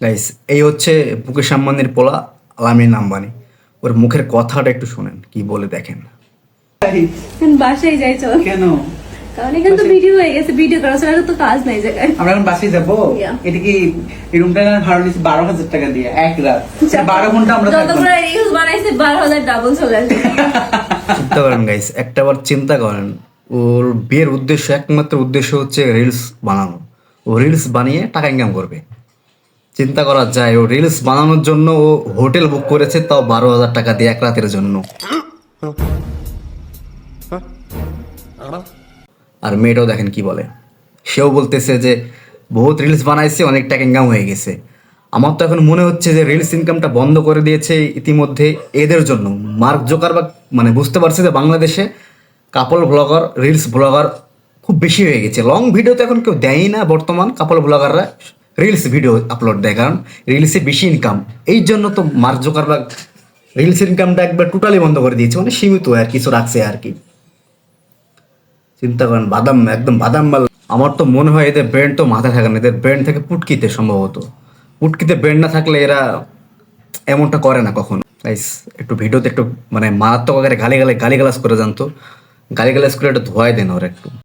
Guys এই হচ্ছে মুকেশ আম্বানির পোলা আলামিন আম্বানি। ওর মুখের কথাটা একটু শোনেন কি বলে দেখেন। বাসায় যাই চল। কেন? কারণ এখানে তো ভিডিও হয়ে গেছে ভিডিও করা ছাড়া তো কাজ নাই জায়গায়। আমরা এখন বাসে যাব? এটা কি এই রুমটা ভাড়া নিচ্ছি বারো হাজার টাকা দিয়ে এক রাত? বারো ঘণ্টা আমরা যতগুলো রিলস বানাইছে বারো হাজার ডাবল চলে আসবে। চিন্তা করেন গাইস একটা বার চিন্তা করেন ওর বিয়ের উদ্দেশ্য একমাত্র উদ্দেশ্য হচ্ছে রিলস বানানো। ও রিলস বানিয়ে টাকা ইনকাম করবে। চিন্তা করা যায়, ও রিলস বানানোর জন্য ও হোটেল বুক করেছে, তাও বারো হাজার টাকা দিয়ে এক রাতের জন্য। আর মেয়েটাও দেখেন কি বলে। সেও বলতেছে যে, বহুত রিলস বানাইছে, অনেক টাকা ইনকাম হয়ে গেছে। আমার তো এখন মনে হচ্ছে যে রিলস ইনকামটা বন্ধ করে দিয়েছে ইতিমধ্যে এদের জন্য। মার্ক জোকার বা মানে বুঝতে পারছে যে, বাংলাদেশে কাপল ব্লগার রিলস ব্লগার খুব বেশি হয়ে গেছে। লং ভিডিও তো এখন কেউ দেয়ই না বর্তমান কাপল ব্লগাররা রিলস ভিডিও আপলোড দেয়, কারণ রিলসে বেশি ইনকাম এই জন্য তো মার্ক জোকার বা রিলস ইনকামটা একবার টোটালি বন্ধ করে দিয়েছে মানে সীমিত আর কিছু রাখছে আর কি। চিন্তা করেন, বাদাম, একদম বাদাম মাল। আমার তো মনে হয় এদের ব্রেন তো মাথায় থাকে না, এদের ব্রেন থেকে পুটকিতে সম্ভবত। পুটকিতে ব্রেন না থাকলে এরা এমনটা করে না কখনো। একটু ভিডিওতে একটু মানে মারাত্মক আকারে গালি গালি গালি গালাজ করে জানতো। গালি গালাজ করে একটু ধোয়াই দেন ওরা একটু।